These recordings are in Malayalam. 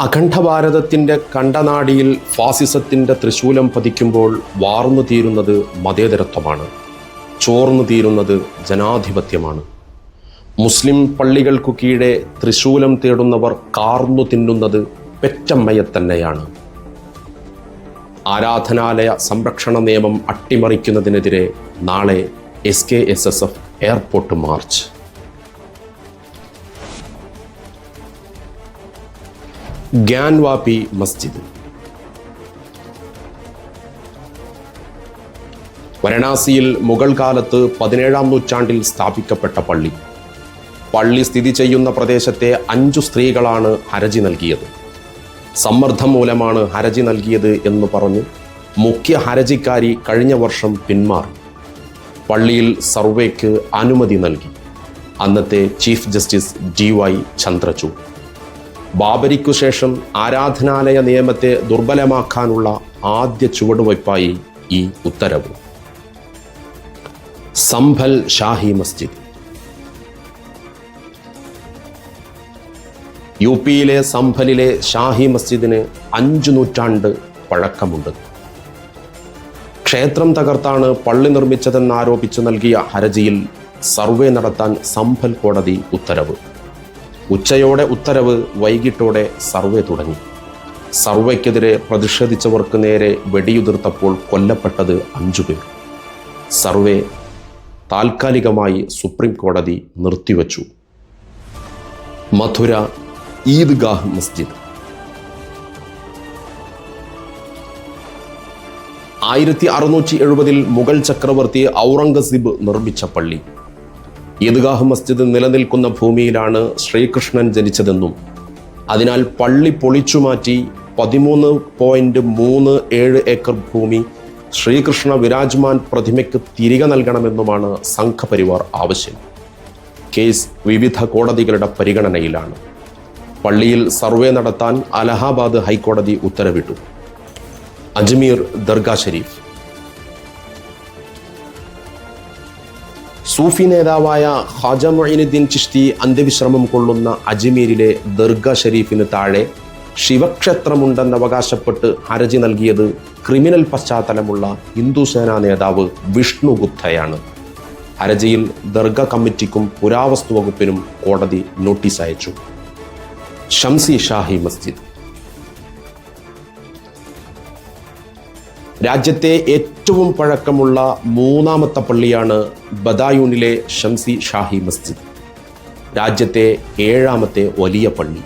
അഖണ്ഡഭാരതത്തിന്റെ കണ്ടനാടിയിൽ ഫാസിസത്തിന്റെ തൃശൂലം പതിക്കുമ്പോൾ വാർന്നു തീരുന്നത് മതേതരത്വമാണ്. ചോർന്നു തീരുന്നത് ജനാധിപത്യമാണ്. മുസ്ലിം പള്ളികൾക്കു കീഴെ തൃശൂലം തേടുന്നവർ കാർന്നു തിന്നുന്നത് പെറ്റമ്മയെ തന്നെയാണ്. ആരാധനാലയ സംരക്ഷണ നിയമം അട്ടിമറിക്കുന്നതിനെതിരെ നാളെ S K S S F airport march Gyanvapi Masjid. വരണാസിയിൽ Mughal കാലത്ത് പതിനേഴാം നൂറ്റാണ്ടിൽ സ്ഥാപിക്കപ്പെട്ട പള്ളി. പള്ളി സ്ഥിതി ചെയ്യുന്ന പ്രദേശത്തെ അഞ്ചു സ്ത്രീകളാണ് ഹരജി നൽകിയത്. സമ്മർദ്ദം മൂലമാണ് ഹരജി നൽകിയത് എന്ന് പറഞ്ഞ് മുഖ്യ ഹരജിക്കാരി കഴിഞ്ഞ വർഷം പിന്മാറി. പള്ളിയിൽ സർവേക്ക് അനുമതി നൽകി. അന്നത്തെ chief justice D Y Chandrachud. ബാബരിക്കു ശേഷം ആരാധനാലയ നിയമത്തെ ദുർബലമാക്കാനുള്ള ആദ്യ ചുവടുവയ്പായി ഈ ഉത്തരവ്. സംഭൽ ഷാഹി മസ്ജിദ്. യു പിയിലെ സംഭലിലെ ഷാഹി മസ്ജിദിന് അഞ്ചു നൂറ്റാണ്ട് പഴക്കമുണ്ട്. ക്ഷേത്രം തകർത്താണ് പള്ളി നിർമ്മിച്ചതെന്നാരോപിച്ച് നൽകിയ ഹർജിയിൽ സർവേ നടത്താൻ സംഭൽ കോടതി ഉത്തരവ്. ഉച്ചയോടെ ഉത്തരവ് വൈകിട്ടോടെ സർവേ തുടങ്ങി. സർവേക്കെതിരെ പ്രതിഷേധിച്ചവർക്ക് നേരെ വെടിയുതിർത്തപ്പോൾ കൊല്ലപ്പെട്ടത് അഞ്ചു പേർ. സർവേ താൽക്കാലികമായി സുപ്രീം കോടതി നിർത്തിവച്ചു. മധുര ഈദ്ഗാഹ് മസ്ജിദ്. ആയിരത്തി അറുന്നൂറ്റി എഴുപതിൽ മുഗൾ ചക്രവർത്തി ഔറംഗസീബ് നിർമ്മിച്ച പള്ളി. ഈദ്ഗാഹ് മസ്ജിദ് നിലനിൽക്കുന്ന ഭൂമിയിലാണ് ശ്രീകൃഷ്ണൻ ജനിച്ചതെന്നും അതിനാൽ പള്ളി പൊളിച്ചുമാറ്റി പതിമൂന്ന് പോയിന്റ് മൂന്ന് ഏഴ് ഏക്കർ ഭൂമി ശ്രീകൃഷ്ണ വിരാജ്മാൻ പ്രതിമയ്ക്ക് തിരികെ നൽകണമെന്നുമാണ് സംഘപരിവാർ ആവശ്യം. കേസ് വിവിധ കോടതികളുടെ പരിഗണനയിലാണ്. പള്ളിയിൽ സർവേ നടത്താൻ അലഹാബാദ് ഹൈക്കോടതി ഉത്തരവിട്ടു. അജ്മീർ ദർഗാ ഷരീഫ്. സൂഫി നേതാവായ ഹാജ മൊയിനുദ്ദീൻ ചിഷ്തി അന്ത്യവിശ്രമം കൊള്ളുന്ന അജ്മീരിലെ ദർഗ ഷരീഫിന് താഴെ ശിവക്ഷേത്രമുണ്ടെന്ന് അവകാശപ്പെട്ട് ഹർജി നൽകിയത് ക്രിമിനൽ പശ്ചാത്തലമുള്ള ഹിന്ദു സേനാ നേതാവ് വിഷ്ണു ഗുപ്തയാണ്. ഹർജിയിൽ ദർഗ കമ്മിറ്റിക്കും പുരാവസ്തു വകുപ്പിനും കോടതി നോട്ടീസ് അയച്ചു. ഷംസി ഷാഹി മസ്ജിദ്. രാജ്യത്തെ ഏറ്റവും പഴക്കമുള്ള മൂന്നാമത്തെ പള്ളിയാണ് ബദായൂണിലെ ഷംസി ഷാഹി മസ്ജിദ്. രാജ്യത്തെ ഏഴാമത്തെ വലിയ പള്ളി.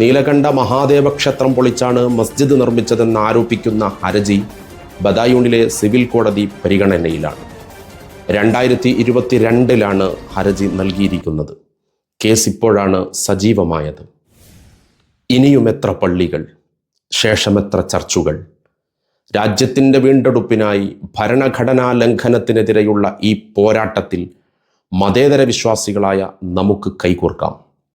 നീലകണ്ഠ മഹാദേവ ക്ഷേത്രം പൊളിച്ചാണ് മസ്ജിദ് നിർമ്മിച്ചതെന്ന് ആരോപിക്കുന്ന ഹരജി ബദായൂണിലെ സിവിൽ കോടതി പരിഗണനയിലാണ്. രണ്ടായിരത്തി ഇരുപത്തിരണ്ടിലാണ് ഹരജി നൽകിയിരിക്കുന്നത്. കേസ് ഇപ്പോഴാണ് സജീവമായത്. ഇനിയും എത്ര പള്ളികൾ? ശേഷമെത്ര ചർച്ചുകൾ? രാജ്യത്തിന്റെ വീണ്ടെടുപ്പിനായി ഭരണഘടനാ ലംഘനത്തിനെതിരെയുള്ള ഈ പോരാട്ടത്തിൽ മതേതര വിശ്വാസികളായ നമുക്ക് കൈകോർക്കാം.